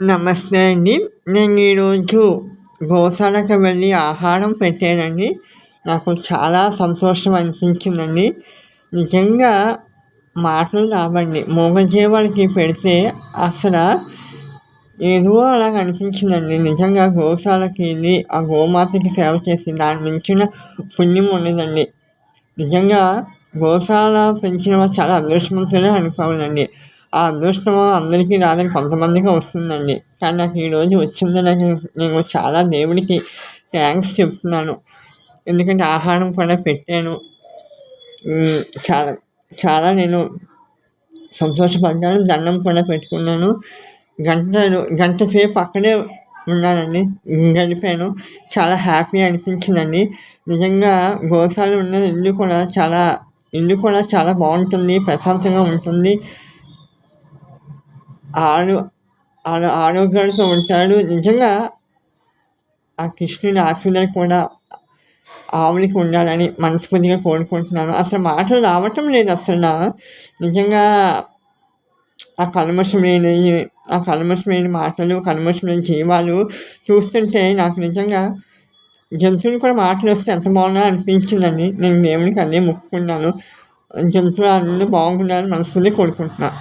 నమస్తే అండి. నేను ఈరోజు గోశాలకు వెళ్ళి ఆహారం పెట్టానండి. నాకు చాలా సంతోషం అనిపించిందండి. నిజంగా మాటలు రావండి. మూగజీవాలకి పెడితే అసలు ఏదో అలా అనిపించిందండి నిజంగా గోశాలకి వెళ్ళి ఆ గోమాతకి సేవ చేసి దాని మించిన పుణ్యం ఉండదండి. నిజంగా గోశాల పెంచిన వాళ్ళు చాలా అదృష్టవంతులే అనుకోవాలండి. ఆ అదృష్టం అందరికీ రాదని కొంతమందికి వస్తుందండి. కానీ నాకు ఈరోజు వచ్చిందని నేను చాలా దేవుడికి థ్యాంక్స్ చెప్తున్నాను. ఎందుకంటే ఆహారం కూడా పెట్టాను. చాలా చాలా నేను సంతోషపడ్డాను. దండం కూడా పెట్టుకున్నాను. గంటలు గంట సేపు అక్కడే ఉన్నానండి. గడిపాను. చాలా హ్యాపీ అనిపించిందండి. నిజంగా గోశాల ఉన్న ఇల్లు కూడా చాలా ఇల్లు కూడా చాలా బాగుంటుంది. ప్రశాంతంగా ఉంటుంది. ఆరు ఆరు ఆరోగ్యాలతో ఉంటాడు. నిజంగా ఆ కృష్ణుని ఆశీర్వాదం కూడా ఆవులకి ఉండాలని మనస్ఫూర్తిగా కోరుకుంటున్నాను. అసలు మాటలు రావటం లేదు అసలు నిజంగా ఆ కల్మషం ఆ కల్మషం మాటలు కల్మషం లేని జీవాలు చూస్తుంటే నాకు నిజంగా జంతువులు కూడా మాటలు వస్తే ఎంత బాగున్నా అనిపించిందండి. నేను దేవునికి అన్నీ మొక్కుకున్నాను జంతువులు అన్నీ బాగుండాలని మనస్ఫూర్తిగా కోరుకుంటున్నాను.